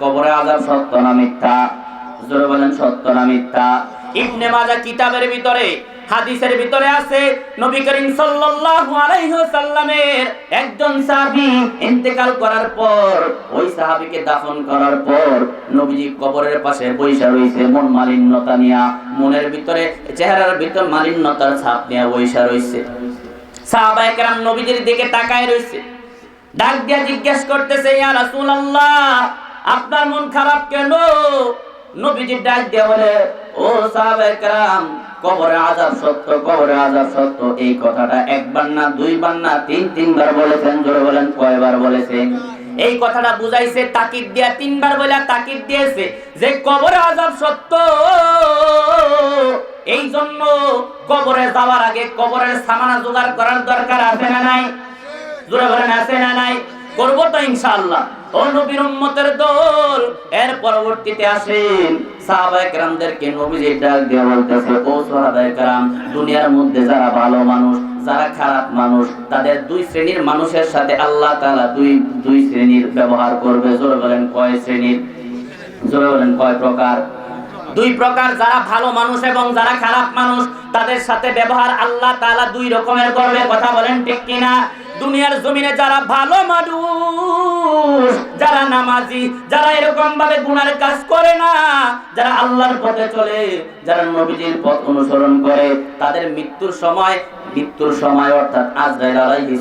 কবরে আজাব সত্য না মিথ্যা? জোরে বলেন, সত্য না মিথ্যা? ইবনে মাজা কিতাবের ভিতরে, হাদিসের ভিতরে আছে, নবী করিম সাল্লাল্লাহু আলাইহি ওয়াসাল্লামের একজন সাহাবী ইন্তেকাল করার পর, ওই সাহাবীকে দাফন করার পর, নবীজি কবরের পাশে বইসা রইছে মন মালিন্যতা নিয়া, মনের ভিতরে, চেহারার ভিতর মালিন্যতার ছাপ নিয়ে বইসা রইছে সাহাবায়ে কেরাম নবীজির দিকে তাকায় রইছে ডাক দিয়া জিজ্ঞেস করতেছে, ইয়া রাসূলুল্লাহ আপনার মন খারাপ কেন? নবীজি ডাক দিয়া বলে, ও সাহাবায়ে কেরাম, কবরে আযাব সত্য, কবরে আযাব সত্য। এই কথাটা একবার না, দুইবার না, তিন, তিনবার বলেছেন, জোরে বলেন, কয়বার বলেছেন? এই কথাটা বুঝাইছে, তাকিদ দিয়া তিনবার বলে, তাকিদ দিয়েছে যে কবরে আযাব সত্য। এই জন্য কবরে যাওয়ার আগে কবরের সামানা জোগাড় করার দরকার আছে না নাই? জোরে বলেন, আছে না নাই? করব তো দল, এর পরবর্তীতে আসেন দুনিয়ার মধ্যে যারা ভালো মানুষ, যারা খারাপ মানুষ, তাদের দুই শ্রেণির মানুষের সাথে আল্লাহ দুই দুই শ্রেণির ব্যবহার করবে। জোরে বলেন, কয় শ্রেণির? জোরে বলেন, কয় প্রকার? দুই প্রকার, যারা ভালো মানুষ এবং যারা খারাপ মানুষ, তাদের সাথে ব্যবহার আল্লাহ তাআলা দুই রকমের করবে। কথা বলেন ঠিক কিনা? দুনিয়ার জমিনে যারা ভালো মানুষ, যারা নামাজি, যারা এরকম ভাবে গুনার কাজ করে না, যারা আল্লাহর পথে চলে, যারা নবীজির পথ অনুসরণ করে, তাদের মৃত্যুর সময় মৃত্যুর সময় অর্থাৎ আজরাইল আলাইহিস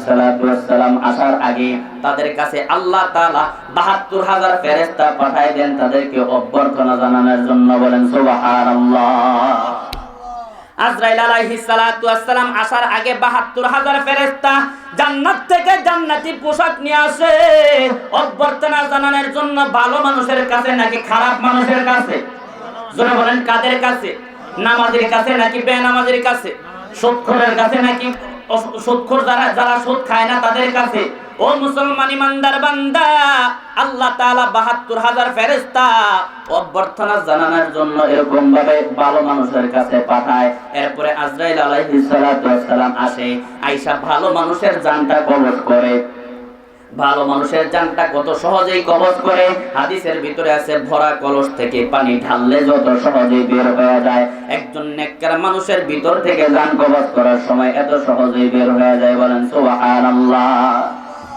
সালাম আসার আগে তাদের কাছে আল্লাহ তাআলা 72000 ফেরেশতা পাঠায় দেন, তাদেরকে অভ্যর্থনা জানানোর জন্য বলেন, সুবহানাল্লাহ। আজরাইল আলাইহিস সালাতু ওয়াস সালাম আসার আগে 72000 ফেরেশতা জান্নাত থেকে জান্নাতি পোশাক নিয়ে আসে। অভ্যর্থনা জানানোর জন্য ভালো মানুষের কাছে নাকি খারাপ মানুষের কাছে? জোরে বলেন, কাদের কাছে? নামাজের কাছে নাকি বেনামাজের কাছে? সুদখোরের কাছে নাকি যারা যারা সুদ খায় না তাদের কাছে। ও মুসলমান ইমানদার বান্দা, আল্লাহ তাআলা 72000 ফেরেশতা অভ্যর্থনা জানানোর জন্য এরকম ভাবে ভালো মানুষের কাছে পাঠায়। এরপরে আজরাইল আলাইহিস সালাম আসে আয়েশা ভালো মানুষের জানটা কবজ করে। ভালো মানুষের জানটা কত সহজেই কবজ করে। হাদিসের ভিতরে আছে, ভরা কলস থেকে পানি ঢাললে যত সহজেই বের হয়ে যায়। একজন নেককার মানুষের ভিতর থেকে জান কবজ করার সময় এত সহজেই বের হয়ে যায় বলেন, সুবহানাল্লাহ।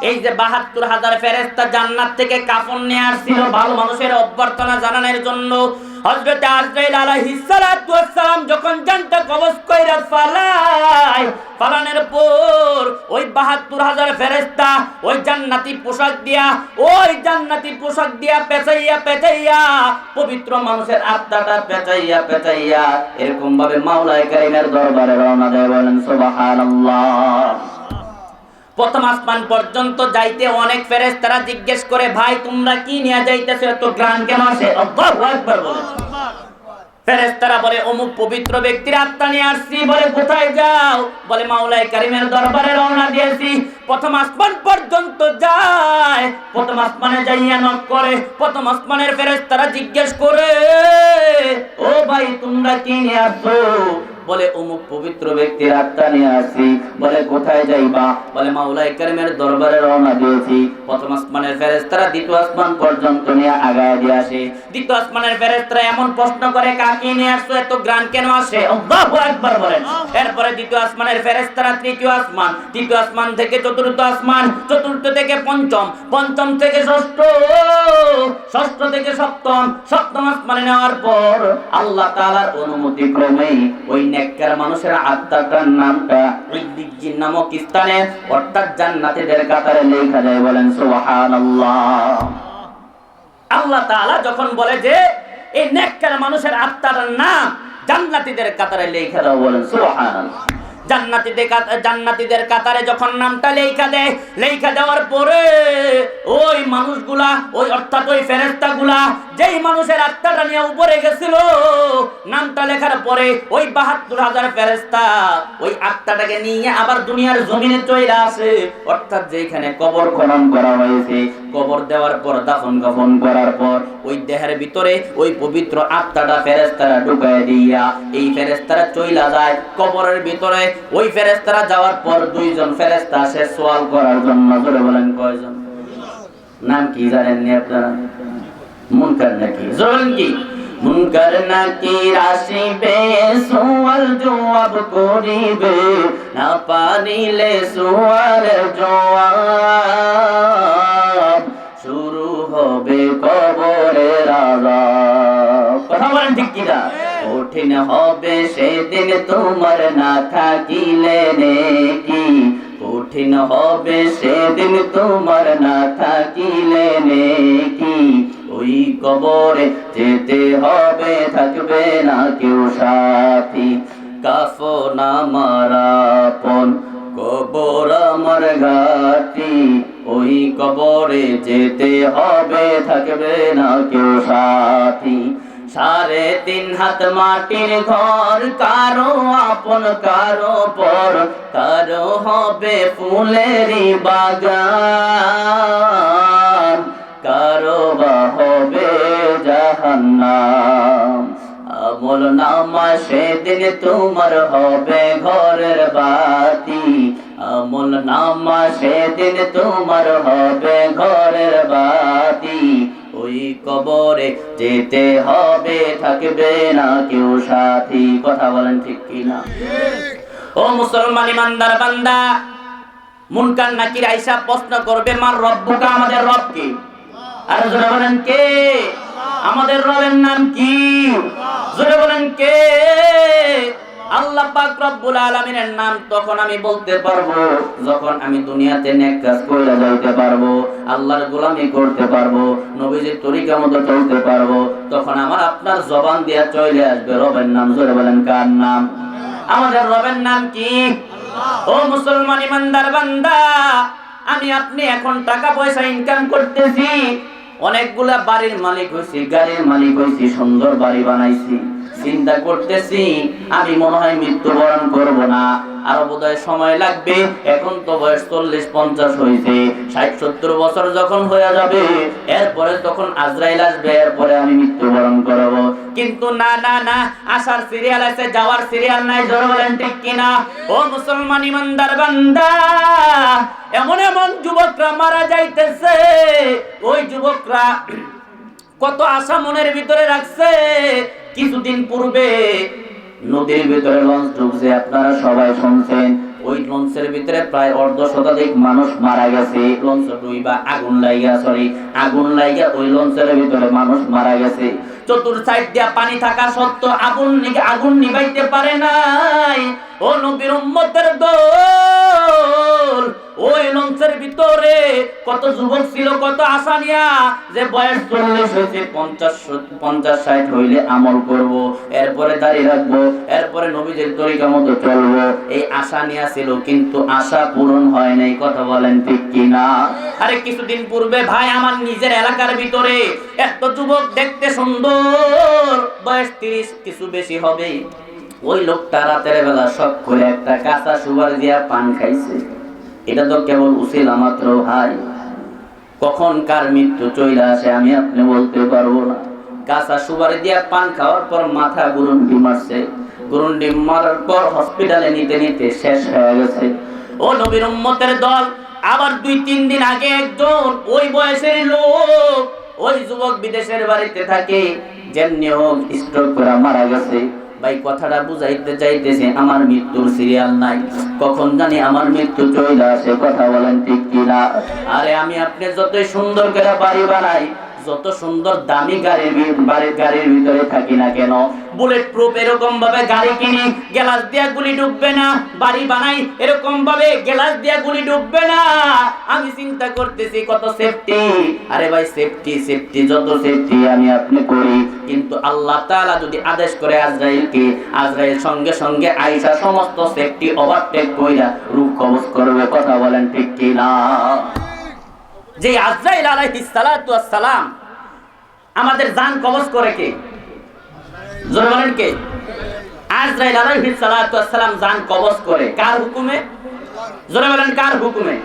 এই যে বাহাত্তর হাজার ফেরেস্তা জান্নাত থেকে কাফন নিয়ে আসছিল, ভালো মানুষের অভ্যর্থনা জানানোর জন্য আজরাইল যখন কবজ কইরা পর ওই ওই জান্নাতি পোশাক দিয়া, ওই জান্নাতি পোশাক দিয়া পেঁচাইয়া পেঁচাইয়া পবিত্র মানুষের আত্মাটা পেঁচাইয়া পেঁচাইয়া এরকম ভাবে মাওলায় কারিমের দরবারে রওনা দেয় বলেন, সুবহানাল্লাহ। প্রথম আসমান পর্যন্ত যাইতে অনেক ফেরেস তারা জিজ্ঞেস করে, ভাই, তোমরা কি নিয়ে যাইতেছো এত গ্রান কেন আসে? আত্মা নিয়ে আসছি। বলে, কোথায় যাও? বলে মাওলাই কারিমের রওনা দিয়েছি। প্রথম পর্যন্ত যায়। প্রথম নক করে। প্রথম জিজ্ঞেস করে, ও ভাই, তোমরা কি নিয়ে আসছো? বলে অমুক পবিত্র ব্যক্তির আত্মা নিয়ে আসছি, বলে কোথায় যাইবা বলে মাওলাই কারিমের দরবারে রওনা দিয়েছি। প্রথম আসমানের ফেরেশতারা দ্বিতীয় আসমান পর্যন্ত নিয়ে আগায় দিয়ে আসে। দ্বিতীয় আসমানের ফেরেশতারা এমন প্রশ্ন করে, কাকে নিয়ে আসছো? এত গ্রান কেন আসে? আল্লাহু আকবার বলেন। এরপরে দ্বিতীয় আসমানের ফেরেশতারা তৃতীয় আসমান তৃতীয় আসমান থেকে চতুর্থ আসমান, চতুর্থ থেকে পঞ্চম পঞ্চম থেকে ষষ্ঠ ষষ্ঠ থেকে সপ্তম সপ্তম আসমানে নেওয়ার পর আল্লাহ তাআলার অনুমতি ক্রমেই ওই নেককার মানুষের আত্মাটার নামটা ইদ্দিজ্জিন নামক স্থানে, অর্থাৎ জান্নাতীদের কাতারে লেখা যায় বলেন, সুবহানাল্লাহ। আল্লাহ তাআলা যখন বলে যে, এই নেককার মানুষের আত্মার নাম জান্নাতীদের কাতারে লেখা দাও বলেন, সুবহানাল্লাহ। জান্নাতীদের জান্নাতীদের কাতারে যখন নামটা লেখা দেয় লেখা দেওয়ার পরে ওই মানুষগুলা, ওই অর্থাৎ ওই ফেরেস্তাগুলা যেই মানুষের আত্মাটা নিয়ে উপরে গেছিল, নামটা লেখার পরে ওই বাহাত্তর হাজার ফেরেস্তা ওই আত্মাটাকে নিয়ে আবার দুনিয়ার জমিনে চলে আসে। অর্থাৎ যেখানে কবর খনন করা হয়েছে, কবর দেওয়ার পর, দাফন কাফন করার পর, ওই দেহের ভিতরে ওই পবিত্র আত্মাটা ফেরেস্তারা ঢুকায় দিয়া, এই ফেরেস্তারা চইলা যায় কবরের ভিতরে। ওই ফেরেস্তারা যাওয়ার পর দুইজন ফেরেস্তা আসে সোয়াল করার জন্য ধরে বলেন কয়জন? নাম কি জানেননি আপনারা? মুনকার নাকি? জোরেন কি? মুনকার নাকি আসিবে সোয়াল জবাব করিবে, না পারিলে সোয়াল জবাব শুরু হবে কবরের আজাব কথা বলেন ঠিক কিনা? কঠিন হবে সেদিন তোমার না থাকিলে নেকি? কঠিন হবে সেদিন তোমার না থাকিলে নেকি? ওই কবরে যেতে হবে, থাকবে না কেউ সাথী। কাফন আমার আপন, কবর আমার ঘাটি। ওই কবরে যেতে হবে, থাকবে না কেউ সাথী। সাড়ে তিন হাত মাটির ঘর, কারও আপন, কারও পর, কারও হবে ফুলেরই বাগান, কারও বা হবে জাহান্নাম। আমল নামা সেদিন তোমার হবে ঘরের বাতি। আমল নামা সেদিন তোমার হবে ঘরের ওই কবরে যেতে হবে, থাকবে না কেউ সাথী। কথা বলেন ঠিক কিনা? ও মুসলমান ইমানদার বান্দা, মুনকার নাকির আইসা প্রশ্ন করবে, মার রব্বুকা, আমাদের রব কি? আর জোরে বলেন, কে? আমাদের রবের নাম কি? জোরে বলেন, কে? আল্লাহ পাক রব্বুল আলামিনের নাম তখন আমি বলতে পারব, যখন আমি দুনিয়াতে নেক কাজ করে যাইতে পারব, আল্লাহর গোলামি করতে পারব, নবীজির তরিকা মতো চলতে পারব, তখন আমার আপনার জবান দিয়া চলে আসবে। রবের নাম জোরে বলেন, কার নাম? আমাদের রবের নাম কি? ও মুসলমান ইমানদার বান্দা, আমি আপনি এখন টাকা পয়সা ইনকাম করতেছি, অনেকগুলা বাড়ির মালিক হয়েছি গাড়ির মালিক হয়েছি সুন্দর বাড়ি বানাইছি। চিন্তা করতেছি, আমি মনে হয় মৃত্যুবরণ করব না। আরও বোধহয় সময় লাগবে, এখন তো বয়স চল্লিশ পঞ্চাশ হয়েছে ষাট সত্তর বছর যখন হয়ে যাবে, এরপরে তখন আজরাইল আসবে, এরপরে আমি মৃত্যুবরণ করব। কিন্তু না না না, আসার সিরিয়াল আছে, যাওয়ার সিরিয়াল নাই, জোর বলেন ঠিক কিনা? ও মুসলমান ইমানদার বান্দা, এমন এমন যুবকরা মারা যাইতেছে, ওই যুবকরা কত আশা মনের ভিতরে রাখছে কিছুদিন পূর্বে নদীর ভিতরে লঞ্চ ঢুকছে, আপনারা সবাই শুনছেন। ওই লঞ্চের ভিতরে প্রায় অর্ধ শতাধিক মানুষ মারা গেছে। লঞ্চ ডুই বা আগুন লাইগা সরি আগুন লাইগা ওই লঞ্চের ভিতরে মানুষ মারা গেছে। চতুর সাইড দিয়া পানি থাকা সত্ত্বেও আগুন নিগে আগুন নিভাইতে পারে নাই। ও নবীর উম্মতের দল ওই লঞ্চের ভিতরে কত যুবক ছিল, কত আশা নিয়া যে বয়স চল্লিশ হয়েছে, পঞ্চাশ পঞ্চাশ ষাট হইলে আমল করব, এরপরে দাঁড়িয়ে রাখব, এরপরে নবীদের তরিকা মতো চলবো। এই আশা নিয়া ছিল, কিন্তু আশা পূরণ হয় নাই, কথা বলেন ঠিক কিনা? আরে কিছুদিন পূর্বে ভাই আমার নিজের এলাকার ভিতরে এত যুবক দেখতে সুন্দর কিছু বেশি হবে ওই লোকটা রাতের বেলা শখ করে একটা কাঁচা সুবার দিয়া পান খাইছে। এটা তো কেবল মাত্র, ভাই। কখন কার মৃত্যু চলে আসে আমি আপনি বলতে পারব না। কাঁচা সুবারি দিয়া পান খাওয়ার পর মাথা গুরুন্ডি মারছে। গুরুন্ডি মারার পর হসপিটালে নিতে নিতে শেষ হয়ে গেছে। ও নবীর উম্মতের দল, আবার দুই তিন দিন আগে একজন ওই বয়সের লোক ওই যুবক বিদেশের বাড়িতে থাকে, যেমনি হোক স্ট্রোক করে মারা গেছে। ভাই, কথাটা বুঝাইতে চাইতেছে, আমার মৃত্যুর সিরিয়াল নাই। কখন জানি আমার মৃত্যু চলে আসে, কথা বলেন ঠিক কিনা? আরে আমি আপনি যতই সুন্দর করে বাড়ি বানাই যত সুন্দর দামি গাড়ির গাড়ির ভিতরে থাকি না কেন? বুলেট প্রুফ এরকম ভাবে গাড়ি কিনি, গ্লাস দিয়া গুলি ডুববে না, বাড়ি বানাই এরকম ভাবে গ্লাস দিয়া গুলি ডুববে না। আমি চিন্তা করতেছি কত সেফটি আরে ভাই সেফটি সেফটি যত সেফটি আমি আপনি করি। কিন্তু আল্লাহ তাআলা যদি আদেশ করে আজরাইলকে, আজরাইল সঙ্গে সঙ্গে আইসা সমস্ত সেফটি ওভারটেক কইরা রূপ কবজ করবে, কথা বলেন ঠিক কি না যে আজরাইল আলাইহিস সালাতু সালাম আমাদের জান কবজ করে কে? জোরে বলেন কে? আজরাইল আলাইহিস সালাতু সালাম জান কবজ করে কার হুকুমে? জোরে বলেন কার হুকুমে?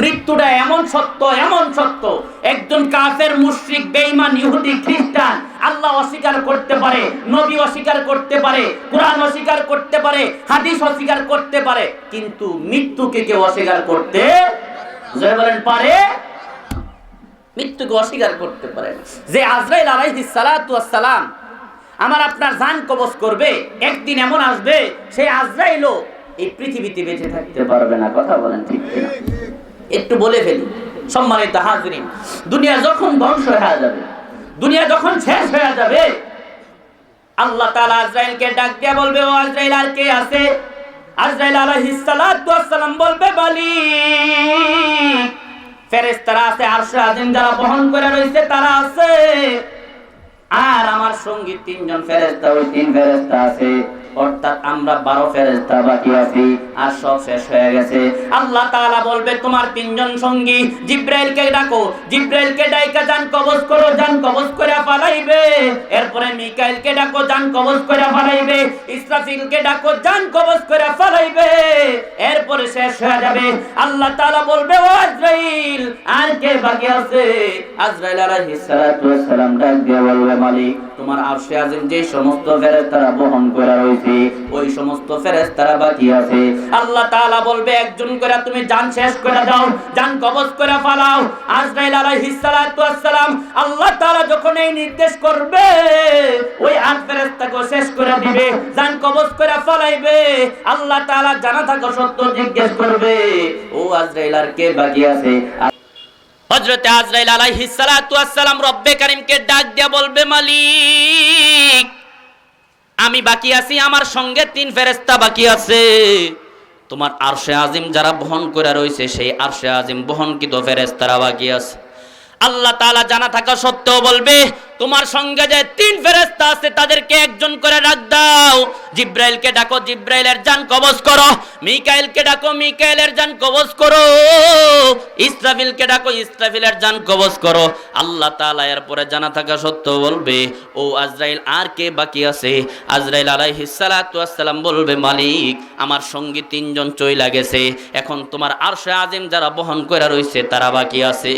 মৃত্যুটা এমন সত্য এমন সত্য। একজন কাফের, মুশরিক, বেঈমান, ইহুদি, খ্রিস্টান, আল্লাহ অস্বীকার করতে পারে, নবী অস্বীকার করতে পারে, কোরআন অস্বীকার করতে পারে, হাদিস অস্বীকার করতে পারে, কিন্তু মৃত্যুকে কেউ অস্বীকার করতে জয় বলেন পারে? মৃত্যুকে অস্বীকার করতে পারে যে আজরাইল সালাম আমার আপনার জান কবজ করবে, একদিন এমন আসবে সেই আজরাইলও এই পৃথিবীতে বেঁচে থাকতে পারবে না, কথা বলেন ঠিক কিনা? একটু বলে ফেলি, সম্মানিত হাজরিন, দুনিয়া যখন ধ্বংস হয়ে যাবে, দুনিয়া যখন শেষ হয়ে যাবে, আল্লাহ তাআলা আজরাইলকে ডাক দিয়ে বলবে, ও আজরাইল, আর কে আছে? আজরাইল আলাইহিস সালাম বলবে, বলি। ফেরেশতারা আছে আরশে আজিম যারা বহন করে রয়েছে, তারা আছে। আর আমার সঙ্গী তিনজন ফেরেস্তা ওই তিন ফেরেস্তা আছে। অর্থাৎ আমরা বারো ফেরেশতা বাকি আছি আর সব শেষ হয়ে গেছে। আল্লাহ তাআলা বলবে, তোমার তিনজন সঙ্গী জিব্রাইলকে ডাকো, জিব্রাইলকে ডাইকা জান কবজ করো জান কবজ করে পালাইবে এরপরে মিকাইলকে ডাকো জান কবজ করে পালাইবে ইসরাফিলকে ডাকো জান কবজ করে পালাইবে এরপরে শেষ হয়ে যাবে। আল্লাহ তাআলা বলবে, ও আজরাইল, আর কে বাকি আছে? আজরাইল আলাইহিস সালাম ডাক দিয়ে বলবে, মালিক তোমার আরশে আজিম যে সমস্ত ফেরেশতারা বহন করে রয়েছে, ওই সমস্ত ফেরেশতারা বাকি আছে। আল্লাহ তাআলা বলবে, একজন করে তুমি জান শেষ করে দাও জান কবজ করে ফালাও। আজরাইল আলাইহিস সালাতু ওয়াস সালাম আল্লাহ তাআলা যখন এই নির্দেশ করবে, ওই আট ফেরেশতাকে শেষ করে দিবে জান কবজ করে ফালাইবে। আল্লাহ তাআলা জানা থাকা সত্য জিজ্ঞেস করবে, ও আজরাইল, আর কে বাকি আছে? হজরতে আজরাইল আলাইহি সালাম রব্বে কারীমকে ডাক দিয়া বলবে, মালিক, আমি বাকি আছি, আমার সঙ্গে তিন ফেরেশতা বাকি আছে। তোমার আরশে আজিম যারা বহন করে রয়েছে, সেই আরশে আজিম বহনকৃত ফেরেশতারা বাকি আছে। আল্লাহ তাআলা জানা থাকা সত্ত্বেও বলবে তোমার সঙ্গে যে তিন ফেরেশতা আছে, তাদেরকে একজন করে ডাক দাও। জিব্রাইলকে ডাকো, জিব্রাইলের জান কবজ করো। মিকাইলকে ডাকো, মিকাইলের জান কবজ করো। ইসরাফিলকে ডাকো, ইসরাফিলের জান কবজ করো। আল্লাহ তাআলা এরপরে জানা থাকা সত্ত্বেও বলবে, ও আজরাইল, আর কে বাকি আছে? আজরাইল আলাইহিস সালাতু ওয়াস সালাম বলবে, মালিক, আমার সঙ্গী তিনজন চইলা গেছে। এখন তোমার আরশে আজিম যারা বহন করে রয়েছে তারা বাকি আছে।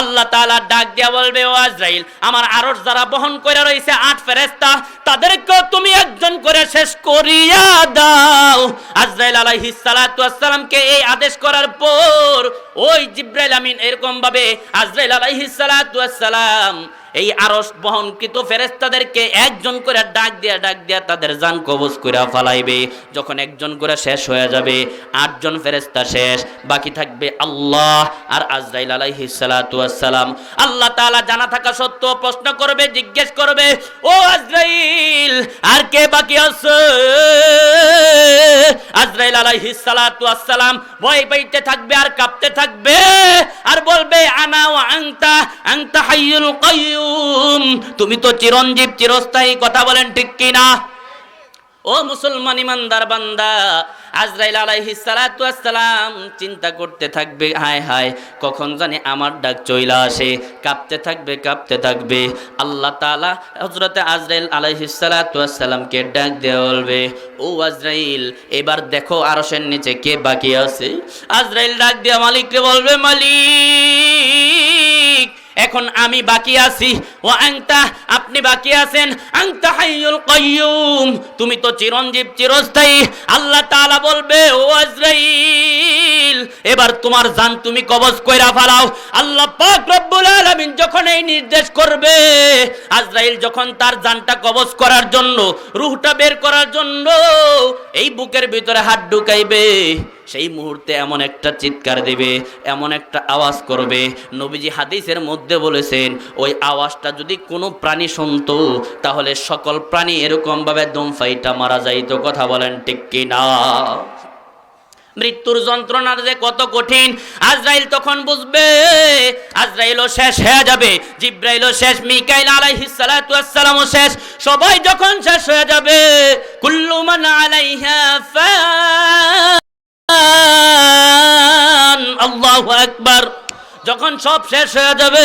আল্লাহ তাআলা ডাক দিয়া বলবে, ও আজরাইল, আমার আরশ যারা বহন করে রয়েছে আট ফেরেস্তা তাদেরকে তুমি একজন করে শেষ করিয়া দাও। আজরাইল আলাইহিস সালাতু সালামকে এই আদেশ করার পর ওই জিব্রাইল আমিন এরকম ভাবে আজরাইল আলাইহিস সালাতু ওয়াস সালাম এই আরশ বহনকৃত ফেরেস্তাদেরকে একজন করে ডাক দিয়া ডাক দিয়া তাদের জান কবজ করে ফালাইবে। যখন একজন করে শেষ হয়ে যাবে, আটজন ফেরেস্তা শেষ। বাকি থাকবে আল্লাহ আর আজরাইল আলাইহিস সালাতু সালাম আল্লাহ তাআলা জানা থাকা সত্ত্বেও প্রশ্ন করবে, জিজ্ঞেস করবে, ও আজরাইল, আর কে বাকি আছে? আজরাইল আলাইহিস সালাতু সালাম ভয় পাইতে থাকবে আর কাঁপতে থাকবে। আর বলবে, আনা ওয়া আনতা আনতা হাইয়ুল কাইয়ুম। তুমি তো চিরঞ্জীব, চিরস্থায়ী, কথা বলেন ঠিক কি না ও মুসলমান ইমানদার বান্দা, আজরাইল আলাইহিস সালাতু ওয়াস সালাম চিন্তা করতে থাকবে, হায় হায়, কখন জানি আমার ডাক চইলা আসে, কাঁপতে থাকবে কাঁপতে থাকবে। আল্লাহ তাআলা হযরতে আজরাইল আলাইহিস সালাতু ওয়াস সালামকে ডাক দিয়ে বলবে, ও আজরাইল, এবার দেখো আরশের নিচে কে বাকি আছে? আজরাইল ডাক দিয়ে মালিককে বলবে, মালিক! এখন আমি বাকি আছি। ও আংতা আপনি বাকি আছেন? আংতা হাইয়ুল কাইয়ুম। তুমি তো চিরঞ্জীব, চিরস্থায়ী। আল্লাহ তাআলা বলবে, ও আজরাইল, এবার তোমার জান তুমি কবজ কইরা ফেলাও। আল্লাহ পাক রব্বুল আলামিন যখন এই নির্দেশ করবে, আজরাইল যখন তার জানটা কবজ করার জন্য, রূহটা বের করার জন্য, এই বুকের ভিতরে হাত ঢুকাইবে, সেই মুহূর্তে এমন একটা চিৎকার দেবে, এমন একটা আওয়াজ করবে। নবীজি হাদিসের মধ্যে বলেছেন, ওই আওয়াজটা যদি কোনো প্রাণী শুনতো, তাহলে সকল প্রাণী এরকমভাবে দমফাইটা মারা যাইতো, কথা বলেন ঠিক কি না মৃত্যুর যন্ত্রণার যে কত কঠিন, আজরাইল তখন বুঝবে, আজরাইলও শেষ হয়ে যাবে, জিব্রাইলও শেষ, মিকাইল আলাইহিস সালাতু ওয়াস সালামও শেষ, সবাই যখন শেষ হয়ে যাবে, কুল্লু মান আলাইহা ফান আল্লাহু আকবার। যখন সব শেষ হয়ে যাবে,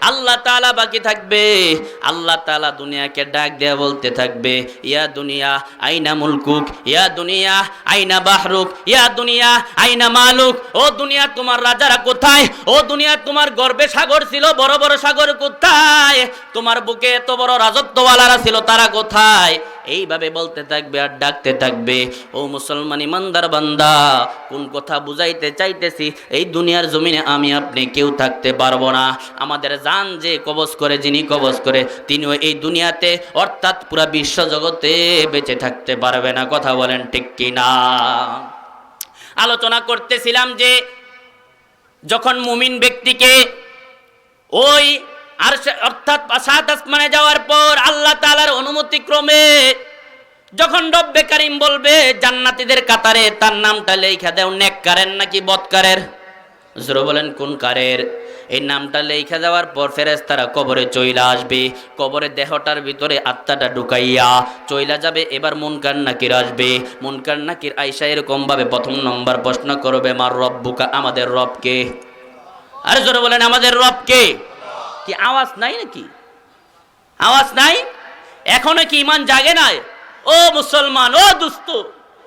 আল্লাহ তাআলা বাকি থাকবে। আল্লাহ তাআলা দুনিয়াকে ডাক দেয়া বলতে থাকবে, ইয়া দুনিয়া, আইনা মুলকুক, ইয়া দুনিয়া, আইনা বাহরুক, ইয়া দুনিয়া, আইনা মালুক। ও দুনিয়া, তোমার রাজারা কোথায়? ও দুনিয়া, তোমার গর্বে সাগর ছিল, বড় বড় সাগর কোথায়? তোমার বুকে এত বড় রাজত্বওয়ালারা ছিল, তারা কোথায়? এইভাবে বলতে থাকবে আর ডাকতে থাকবে। ও মুসলমান ইমানদার বান্দা, কোন কথা বুঝাইতে চাইতেছি? এই দুনিয়ার জমিনে আমি আপনি কেউ থাকতে পারব না। আমাদের জান যে কবজ করে, যিনি কবজ করে, তিনিও এই দুনিয়াতে, অর্থাৎ পুরা বিশ্ব জগতে বেঁচে থাকতে পারবে না। কথা বলেন ঠিক কিনা? আলোচনা করতেছিলাম যে, যখন মুমিন ব্যক্তিকে ওই আর অর্থাৎ সাত আসমানে যাওয়ার পর আল্লাহ তাআলার অনুমতি ক্রমে যখন রব্বে কারিম বলবে, জান্নাতীদের কাতারে তার নামটা লেখা দেও, নেককারের নাকি বদকারের জোরে বলেন, কোন কারের? এই নামটা লেখা যাওয়ার পর ফেরেশতারা কবরে চইলা আসবে। কবরে দেহটার ভিতরে আত্মাটা ঢুকাইয়া চইলা যাবে। এবার মুনকার নাকির আসবে। মুনকার নাকির আইসা এরকম ভাবে প্রথম নম্বর প্রশ্ন করবে, মার রব্বুকা আমাদের রবকে? আরে জোরে বলেন, আমাদের রবকে? কি আওয়াজ নাই নাকি? আওয়াজ নাই? এখনও কি ইমান জাগে নাই? ও মুসলমান, ও দুস্ত,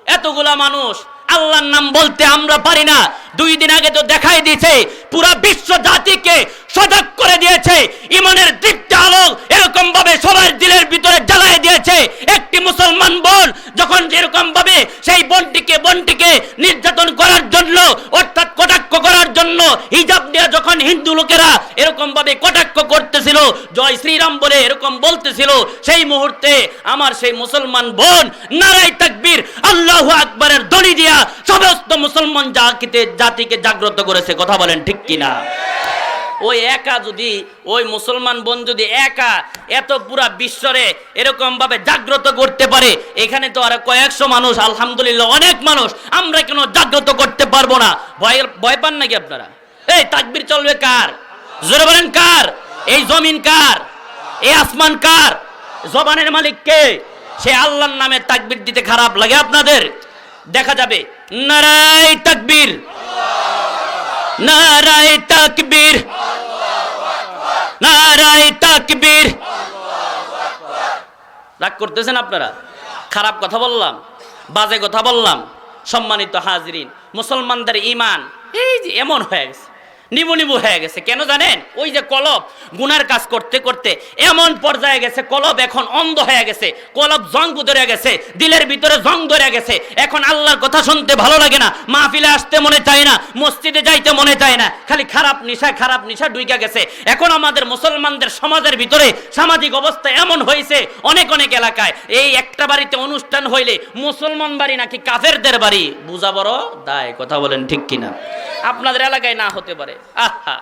এতগুলা মানুষ, আল্লাহর নাম বলতে আমরা পারি না। দুই দিন আগে তো দেখাই দিয়েছে, পুরা বিশ্ব জাতিকে সজাগ করে দিয়েছে। ইমানের দীপ্তি আলোক এরকম ভাবে সবার দিলের ভিতরে জ্বালায় দিয়েছে। একটি মুসলমান বোন যখন যেরকম ভাবে সেই বোনটিকে বোনটিকে নির্যাতন করার জন্য, অর্থাৎ কটাক্ষ করার জন্য হিজাব দিয়ে যখন হিন্দু লোকেরা এরকম ভাবে কটাক্ষ করতেছিল, জয় শ্রীরাম বলে এরকম বলতেছিল, সেই মুহূর্তে আমার সেই মুসলমান বোন নারাই তাকবীর, আল্লাহু আকবরের দড়ি দিয়া সমস্ত মুসলমান জাতিকে জাতিকে জাগ্রত করেছে। কথা বলেন ঠিক কিনা? ওই একা যদি, ওই মুসলমান বোন যদি একা এত পুরা বিশ্বরে এরকম ভাবে জাগ্রত করতে পারে, এখানে তো আর কয়েকশো মানুষ, আলহামদুলিল্লাহ অনেক মানুষ, আমরা কেন জাগ্রত করতে পারব না? ভয় ভয় পান নাকি আপনারা? এই তাকবির চলবে কার? জোরে বলেন কার? এই জমিন কার? এই আসমান কার? জবানের মালিক কে? সে আল্লাহর নামে তাকবির দিতে খারাপ লাগে আপনাদের? দেখা যাবে নারাই তাকবীর। নারায় তাকবীর। নারায় তাকবীর। রাগ করতেছেন আপনারা? খারাপ কথা বললাম, বাজে কথা বললাম, সম্মানিত হাজরিন, মুসলমানদের ইমান এই যে এমন হয়ে গেছে। নিবু নিবু হয়ে গেছে। কেন জানেন? ওই যে কলব, গুনার কাজ করতে করতে এমন পর্যায়ে গেছে, কলব এখন অন্ধ হয়ে গেছে, কলব জং ধরে গেছে, দিলের ভিতরে জং ধরে গেছে। এখন আল্লাহর কথা শুনতে ভালো লাগে না, মাহফিলে আসতে মনে চায় না, মসজিদে যাইতে মনে চায় না, খালি খারাপ নিশা খারাপ নিশা ডুইকা গেছে। এখন আমাদের মুসলমানদের সমাজের ভিতরে সামাজিক অবস্থা এমন হয়েছে, অনেক অনেক এলাকায়। এই একটা বাড়িতে অনুষ্ঠান হইলে মুসলমান বাড়ি নাকি কাফেরদের বাড়ি? বুঝা বড় দায়, কথা বলেন ঠিক কিনা। আপনাদের এলাকায় না হতে পারে। আহা!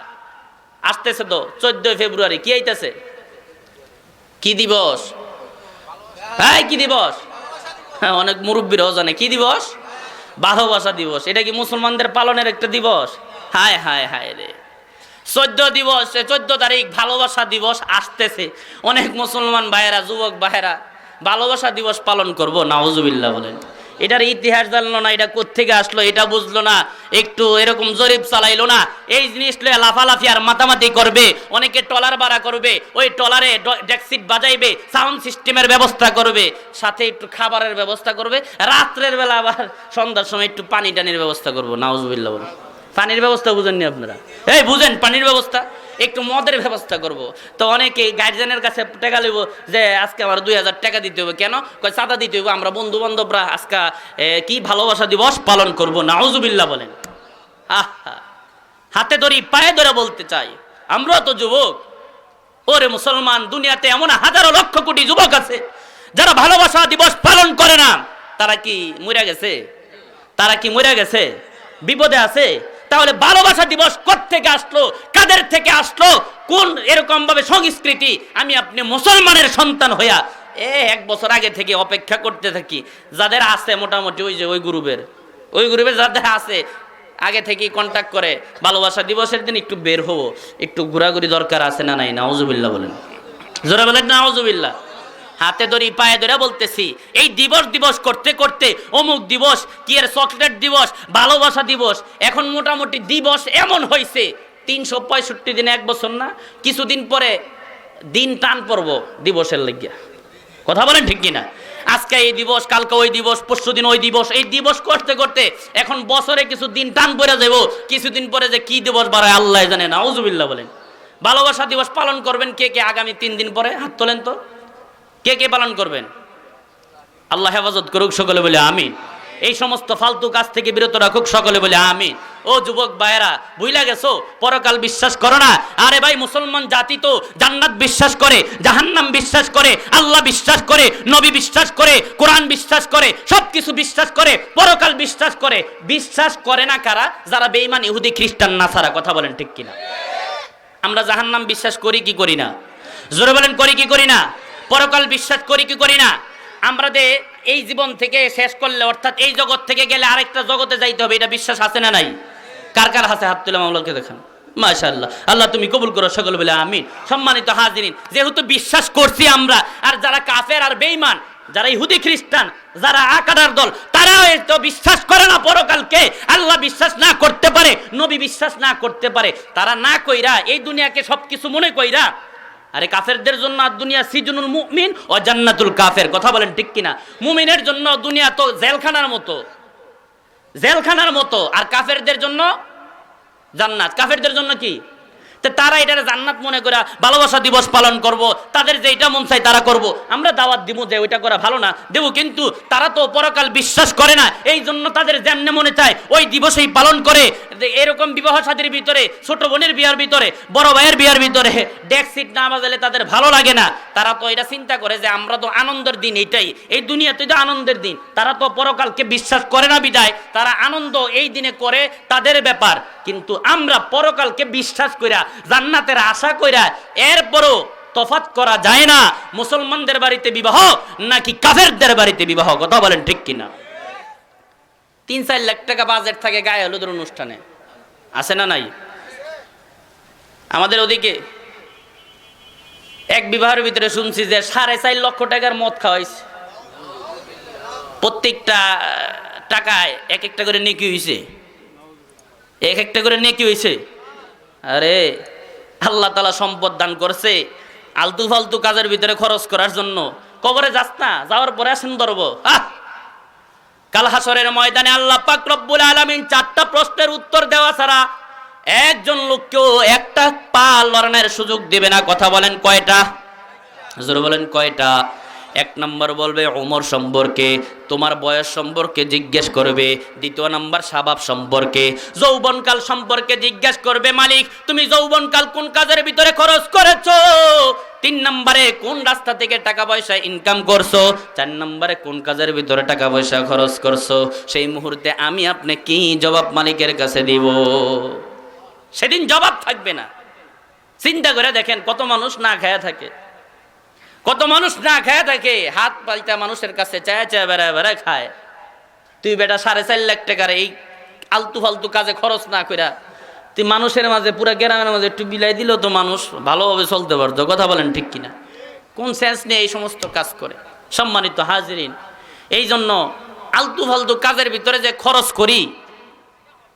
আসতেছে তো, চোদ্দই ফেব্রুয়ারি, কি আইতেছে? কি দিবস? হ্যাঁ কি দিবস? হ্যাঁ অনেক মুরব্বীরাও জানে, কি দিবস? ভালোবাসা দিবস, এটা কি মুসলমানদের পালনের একটা দিবস? হায় হায় হায় রে। চোদ্দ দিবস চোদ্দ তারিখ ভালোবাসা দিবস আসতেছে। অনেক মুসলমান ভাইয়েরা, যুবক ভাইয়েরা, ভালোবাসা দিবস পালন করব নাওজুবিল্লাহ বলেন। এটার ইতিহাস জানলো না, এটা কোথেকে আসলো, এটা বুঝলো না, একটু এরকম জরিপ চালাইলো না। এই জিনিস লয়ে লাফালাফি আর মাতামাতি করবে, অনেকে টলার ভাড়া করবে, ওই টলারে ডেক্সিট বাজাইবে, সাউন্ড সিস্টেমের ব্যবস্থা করবে, সাথে একটু খাবারের ব্যবস্থা করবে, রাত্রের বেলা আবার সন্ধ্যার সময় একটু পানি টানির ব্যবস্থা করব নাউজবিল্লা বলে। পানির ব্যবস্থা বুঝেননি আপনারা? এই, বুঝেন, পানির ব্যবস্থা, একটু মদের ব্যবস্থা করব। তো অনেকে গার্জেনের কাছে টাকা লইব যে, আজকে আমার দুই হাজার টাকা দিতে হবে কেন? কয়, চাঁদা দিতে হবে আমরা বন্ধু বান্ধবরা আজকে কি ভালোবাসা দিবস পালন করব নাউজুবিল্লাহ বলেন। হাতে ধরি, পায়ে ধরে বলতে চাই। আমরাও তো যুবক। ওরে মুসলমান, দুনিয়াতে এমন হাজারো লক্ষ কোটি যুবক আছে, যারা ভালোবাসা দিবস পালন করে না। তারা কি মরে গেছে? তারা কি মরে গেছে? বিপদে আছে? তাহলে ভালোবাসা দিবস থেকে আসলো? কাদের থেকে আসলো? কোন এরকম ভাবে সংস্কৃতি? আমি আপনি মুসলমানের সন্তান হইয়া, এ, এক বছর আগে থেকে অপেক্ষা করতে থাকি। যাদের আছে মোটামুটি ওই যে, ওই গ্রুপের। ওই গ্রুপে যাদের আছে, আগে থেকেই কন্ট্যাক্ট করে, ভালোবাসা দিবসের দিন একটু বের হব। একটু ঘোরাঘুরি দরকার আছে না নাই? নাউজুবিল্লাহ বলেন। জোরে বলেন, নাউজুবিল্লাহ। হাতে ধরি, পায়ে ধরে বলতেছি, এই দিবস দিবস করতে করতে অমুক দিবস কি এর চকলেট দিবস ভালোবাসা দিবস এখন মোটামুটি দিবস এমন হয়েছে তিনশো পঁয়ষট্টি দিনে এক বছর না, কিছুদিন পরে দিন টান পড়ব দিবসের লাগিয়া। কথা বলেন ঠিক কিনা? আজকে এই দিবস কালকে ওই দিবস পরশু দিন ওই দিবস এই দিবস করতে করতে এখন বছরে কিছু দিন টান পড়ে যাব কিছুদিন পরে যে কি দিবস বাড়ায় আল্লাহ জানে না উজুবিল্লাহ বলেন। ভালোবাসা দিবস পালন করবেন কে কে আগামী তিন দিন পরে? হাত তোলেন তো। কে কে পালন করবেন? আল্লাহ হেফাজত করুক, সকলে বলে আমি এই সমস্ত ফালতু কাজ থেকে বিরত রাখুক, সকলে বলে আমি ও যুবক ভাইয়েরা বুঝলা গেছো? পরকাল বিশ্বাস করো না। আরে ভাই, মুসলমান জাতি তো জান্নাত বিশ্বাস করে, জাহান্নাম বিশ্বাস করে, আল্লাহ বিশ্বাস করে, নবী বিশ্বাস করে, কোরআন বিশ্বাস করে সব কিছু বিশ্বাস করে, পরকাল বিশ্বাস করে। বিশ্বাস করে না কারা? যারা বেঈমান, ইহুদি, খ্রিস্টান, নাসারা, কথা বলেন ঠিক কিনা? আমরা জাহান্নাম বিশ্বাস করি কি করি না? জোরে বলেন, করি কি করি না? পরকাল বিশ্বাস করি কি করি না? আমরা যে এই জীবন থেকে শেষ করলে, অর্থাৎ এই জগৎ থেকে গেলে আরেকটা জগতে যাইতে হবে, এটা বিশ্বাস আছে না নাই? কার কার হাতে হাত তুলে মামলাকে দেখান? মাশাআল্লাহ। আল্লাহ তুমি কবুল করো সকল বলে, আমিন। সম্মানিত হাজিরিন, যেহেতু বিশ্বাস করছি আমরা, আর যারা কাফের আর বেঈমান, যারা ইহুদি খ্রিস্টান, যারা আকাদার দল, তারাও তো বিশ্বাস করে না পরকালকে। আল্লাহ বিশ্বাস না করতে পারে, নবী বিশ্বাস না করতে পারে। তারা না কইরা এই দুনিয়াকে সবকিছু মনে কইরা আরে কাফেরদের জন্য দুনিয়া সিজনুল মুমিন ও জান্নাতুল কাফের। কথা বলেন ঠিক কিনা? মুমিনের জন্য দুনিয়া তো জেলখানার মতো। জেলখানার মতো। আর কাফেরদের জন্য জান্নাত। কাফেরদের জন্য কি? তারা এটার জান্নাত মনে করে ভালোবাসা দিবস পালন করব, তাদের যে এটা মন চাই তারা করব। আমরা দাওয়াত দিব যে ওইটা করা ভালো না, দেবো কিন্তু তারা তো পরকাল বিশ্বাস করে না এই জন্য তাদের যেমনে মনে চায়, ওই দিবসেই পালন করে। এরকম বিবাহ সাদীর ভিতরে, ছোট বোনের বিয়ার ভিতরে, বড় ভাইয়ের বিয়ার ভিতরে ডেক সিট না বাজালে তাদের ভালো লাগে না। তারা তো এটা চিন্তা করে যে আমরা তো আনন্দের দিন এটাই এই দুনিয়াতে তো আনন্দের দিন। তারা তো পরকালকে বিশ্বাস করে না বিদায়, তারা আনন্দ এই দিনে করে তাদের ব্যাপার। কিন্তু আমরা পরকালকে বিশ্বাস কইরা জান্নাতের আশা কইরা এরপরও তফাত করা যায় না। মুসলমানদের বাড়িতে বিবাহ নাকি কাফেরদের বাড়িতে বিবাহ? কথা বলেন ঠিক কিনা? তিন চার লাখ টাকা বাজেট থাকে গায়ে হলুদের অনুষ্ঠানে। আছে না নাই? আমাদের ওদিকে এক বিবাহের ভিতরে শুনছি যে সাড়ে চার লক্ষ টাকার মদ খাওয়াইছে। প্রত্যেকটা টাকায় এক একটা করে নেকি হয়েছে এক একটা করে নেকি হয়েছে আরে, আল্লাহ তালা সম্পদ দান করছে আলতু ফালতু কাজের ভিতরে খরচ করার জন্য। কবরে যাস না, যাওয়ার পরে আসেন ধরব। আহ! কাল হাসরের ময়দানে আল্লাহ পাক রব্বুল আলামিন চারটা প্রশ্নের উত্তর দেওয়া ছাড়া একজন লোককেও একটা পা লড়ানোর সুযোগ দেবে না। কথা বলেন কয়টা? জোরে বলেন কয়টা? এক নম্বর বলবে ওমর সম্পর্কে, তোমার বয়স সম্পর্কে জিজ্ঞেস করবে, দ্বিতীয় নাম্বার স্বভাব সম্পর্কে, যৌবনকাল সম্পর্কে জিজ্ঞেস করবে মালিক, তুমি যৌবনকাল কোন কাজের ভিতরে খরচ করেছ? তিন নম্বরে কোন রাস্তা থেকে টাকা পয়সা ইনকাম করছ? চার নম্বরে কোন কাজের ভিতরে টাকা পয়সা খরচ করছ? সেই মুহূর্তে আমি আপনি কি জবাব মালিকের কাছে দিব? সেদিন জবাব থাকবে না। চিন্তা করে দেখেন কত মানুষ না খায়া থাকে। কত মানুষ না খায় থাকে, হাত পাল্টা মানুষের কাছে চায় চায়, বেড়ায় বেড়ায় খায়। তুই বেটা সাড়ে চার লাখ টাকার এই আলতু ফালতু কাজে খরচ না কইরা তুই মানুষের মাঝে, পুরা গ্রামের মাঝে একটু বিলাই দিলেও তো মানুষ ভালোভাবে চলতে পারতো। কথা বলেন ঠিক কিনা? কোন সেন্স নিয়ে এই সমস্ত কাজ করে? সম্মানিত হাজিরিন, এই জন্য আলতু ফালতু কাজের ভিতরে যে খরচ করি,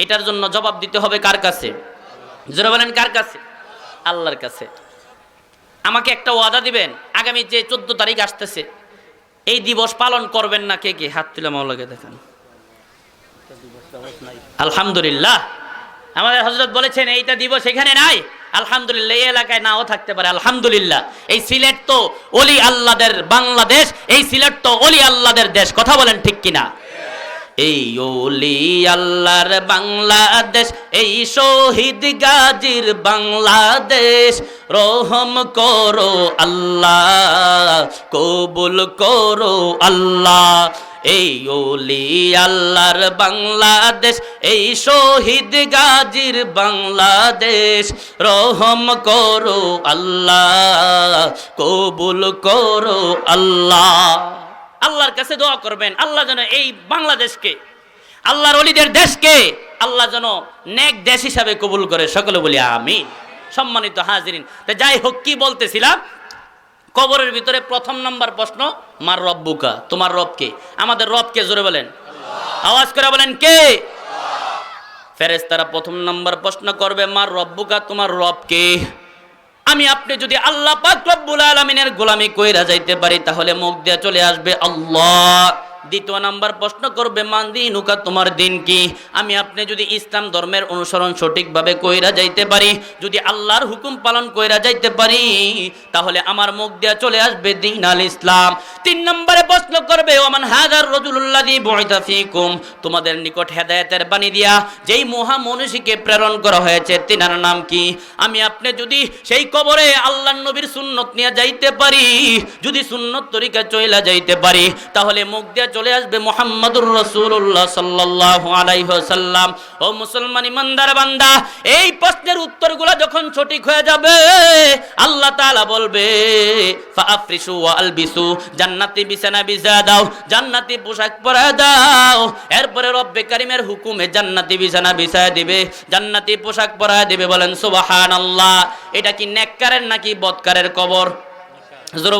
এটার জন্য জবাব দিতে হবে কার কাছে? যারা বলেন কার কাছে? আল্লাহর কাছে। আমাকে একটা ওয়াদা দিবেন, আগামী যে চোদ্দ তারিখ আসতেছে, এই দিবস পালন করবেন না কে কে? হাত তুলে মাওলাকে দেখেন। আলহামদুলিল্লাহ। আমাদের হজরত বলেছেন, এইটা দিবস এখানে নাই। আলহামদুলিল্লাহ, এই এলাকায় নাও থাকতে পারে, আলহামদুলিল্লাহ। এই সিলেট তো অলি আল্লাদের বাংলাদেশ, এই সিলেট তো অলি আল্লাদের দেশ। কথা বলেন ঠিক কিনা? এই ওলি আল্লাহর বাংলাদেশ, এই শহীদ গাজীর বাংলাদেশ। রহম করো আল্লাহ, কবুল করো আল্লাহ। এই ওলি আল্লাহর বাংলাদেশ, এই শহীদ গাজীর বাংলাদেশ। রহম করো আল্লাহ, কবুল করো আল্লাহ। আল্লাহর কাছে দোয়া করবেন, আল্লাহ যেন এই বাংলাদেশকে, আল্লাহর অলিদের দেশকে, আল্লাহ যেন নেক দেশ হিসাবে কবুল করে। সকলে বলি আমি সম্মানিত হাজিরিন, তো যাই হোক, কি বলতেছিলাম? কবরের ভিতরে প্রথম নম্বর প্রশ্ন, মার রব্বুকা তোমার রবকে আমাদের রবকে জোরে বলেন। আওয়াজ করে বলেন কে? ফেরেস তারা প্রথম নম্বর প্রশ্ন করবে, মার রব্বুকা তোমার রবকে আমি আপনি যদি আল্লাহ পাক রব্বুল আলামিনের গোলামি কইরা যাইতে পারি, তাহলে মুখ দিয়ে চলে আসবে আল্লাহ। দ্বিতীয় নাম্বার প্রশ্ন করবে, মান দিনুকা, তোমার দিন কি? আমি আপনি যদি ইসলাম ধর্মের অনুসরণ সঠিকভাবে কইরা যাইতে পারি, যদি আল্লাহর হুকুম পালন কইরা যাইতে পারি, তাহলে আমার মুখ দিয়ে চলে আসবে দিন আল ইসলাম। তিন নম্বরে প্রশ্ন করবে ওমান হাজার রজুল্লাদি বইতা ফিকুম? তোমাদের নিকট হেদায়েতের বাণী দিয়া যেই মহা মনীষীকে প্রেরণ করা হয়েছে, তিনার নাম কি? আমি আপনি যদি সেই কবরে আল্লাহ নবীর সুন্নত নিয়ে যাইতে পারি, যদি সুন্নত তরিকা চইলা যাইতে পারি, তাহলে মুখ দিয়ে চলে আসবে মোহাম্মদুর রসুল্লাহ সাল্লাল্লাহু আলাইহি সাল্লাম ও মুসলমান ইমানদার বান্দা, এই প্রশ্নের উত্তরগুলো যখন সঠিক হয়ে যাবে, আল্লাহ তাআলা বলবে জান্নাতি বিছানা বিছা দাও, জান্নাতি পোশাক পরা দাও, এরপরে রব্বে কারিমের হুকুমে জান্নাতি বিছানা বিছায় দিবে, জান্নাতি পোশাক পরা দিবে। বলেন, সুবহানাল্লাহ। এটা কি নেককারের নাকি বদকারের কবর?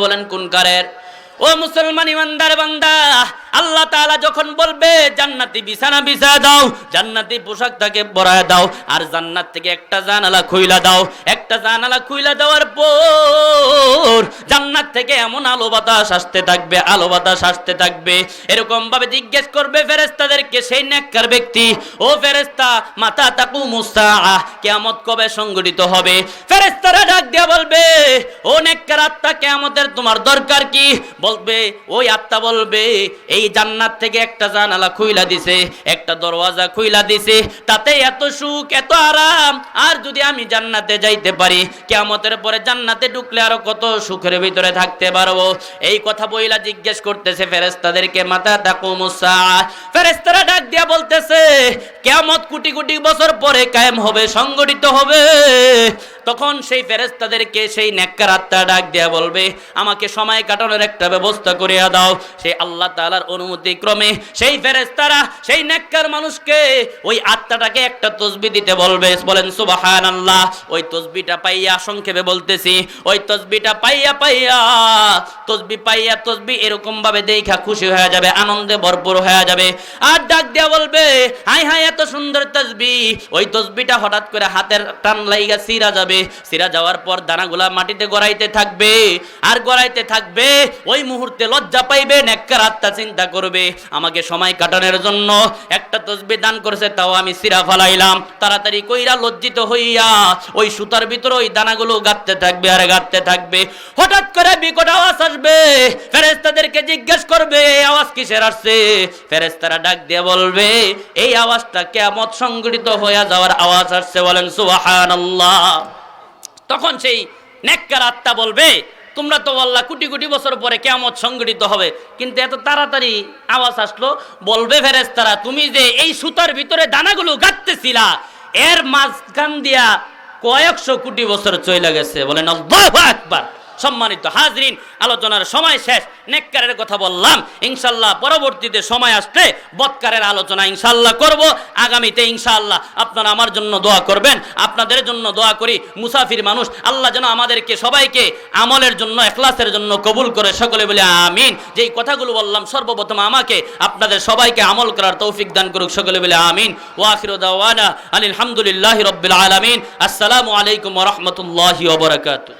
বলেন, কোন কারের? ও মুসলমান ইমানদার বান্দা, আল্লাহ তাআলা যখন বলবে, জান্নাতি বিছানা বিছা দাও, জান্নাতি পোশাক তাকে পরায় দাও, আর জান্নাত থেকে একটা জানালা খুইলা দাও। একটা জানালা খুইলা দেওয়ার পর জান্নাত থেকে এমন আলো বাতাস আসতে থাকবে, আলো বাতাস আসতে থাকবে। এরকম ভাবে জিজ্ঞেস করবে ফেরেশতাদেরকে, সেই নেককার ব্যক্তি, ও ফেরেশতা, মাতা তাকু মুসা কিয়ামত কবে সংগঠিত হবে? ফেরেশতারা ডাক দিয়া বলবে, ও নেককার আত্মা, কিয়ামতের তোমার দরকার কি? বলবে, ওই আত্মা বলবে, এই জান্নাত থেকে একটা জানালা খুইলা দিছে, একটা দরওয়াজা খুইলা দিছে, তাতে এত সুখ, এত আরাম, আর যদি আমি জান্নাতে যাইতে পারি, কিয়ামতের পরে জান্নাতে ঢুকলে আরও কত সুখের ভিতরে থাকতে পারব? এই কথা বইলা জিজ্ঞেস করতেছে ফেরেস্তাদেরকে মাথা তাকু মুসা ফেরেশতারা ডাক দিয়া বলতেছে, কিয়ামত কোটি কোটি বছর পরে কায়েম হবে, সংগঠিত হবে। তখন সেই ফেরেশতাদেরকে সেই নেককার আত্মা ডাক দিয়া বলবে, আমাকে সময় কাটানোর একটা ব্যবস্থা করিয়া দাও। সেই আল্লাহ তাআলার অনুমতি ক্রমে সেই ফেরেশতারা সেই নেককার মানুষকে ওই আত্মাটাকে একটা তসবি দিতে বলবে। বলেন, সুবহানাল্লাহ। ওই তসবিটা পাইয়া সংক্ষেপে বলতেছি, ওই তসবিটা পাইয়া পাইয়া, তসবি পাইয়া তসবি এরকম ভাবে দেখা খুশি হয়ে যাবে, আনন্দে ভরপুর হয়ে যাবে। আর ডাক দিয়া বলবে হাই হাই এত সুন্দর তসবি। ওই তসবিটা হঠাৎ করে হাতের টান লাইগা সিরা যাবে সিরা যাওয়ার পর দানাগুলা মাটিতে গড়াইতে থাকবে। আর গড়াইতে থাকবে, ওই মুহূর্তে লজ্জা পাইবে, নেককার আত্মা চিন্তা করবে। আমাকে সময় কাটানোর জন্য একটা তসবি দান করেছে, তাও আমি সিরা ফালাইলাম। তাড়াতাড়ি কইরা লজ্জিত হইয়া ওই সুতার ভিতরে ওই দানাগুলো গাঁততে থাকবে আর গাঁততে থাকবে। হঠাৎ করে বিকট আওয়াজ আসবে ফেরেস্তাদেরকে জিজ্ঞেস করবে আওয়াজ কিসের আসছে? ফেরেস্তারা ডাক দিয়ে বলবে, এই আওয়াজটা কেমত সংগঠিত হয়ে যাওয়ার আওয়াজ আসছে। বলেন, সুবহানাল্লাহ। তখন সেই নেককার আত্মা বলবে, তোমরা তো আল্লাহ কোটি কোটি বছর পরে কেমন সংগঠিত হবে। কিন্তু এত তাড়াতাড়ি আওয়াজ আসলো, বলবে ফেরেস তারা তুমি যে এই সুতার ভিতরে দানাগুলো গাঁততেছিলা এর মাঝখান দিয়া কয়েকশো কোটি বছর চলে গেছে। বলেন আকবার! সম্মানিত হাজরিন, আলোচনার সময় শেষ, নেককারের কথা বললাম। ইনশাল্লাহ পরবর্তীতে সময় আসলে বৎকারের আলোচনা ইনশাল্লাহ করব। আগামীতে ইনশাআল্লাহ আপনারা আমার জন্য দোয়া করবেন। আপনাদের জন্য দোয়া করি, মুসাফির মানুষ, আল্লাহ যেন আমাদেরকে সবাইকে আমলের জন্য, এখলাসের জন্য কবুল করে সকলে বলে আমিন। যেই কথাগুলো বললাম, সর্বপ্রথম আমাকে, আপনাদের সবাইকে আমল করার তৌফিক দান করুক, সকলে বলে আমিন। ওয়াখির দাওয়ানা আলহামদুলিল্লাহ রব্বিল আলামিন। আসসালামু আলাইকুম রাহমাতুল্লাহি ওয়া বারাকাতুহু।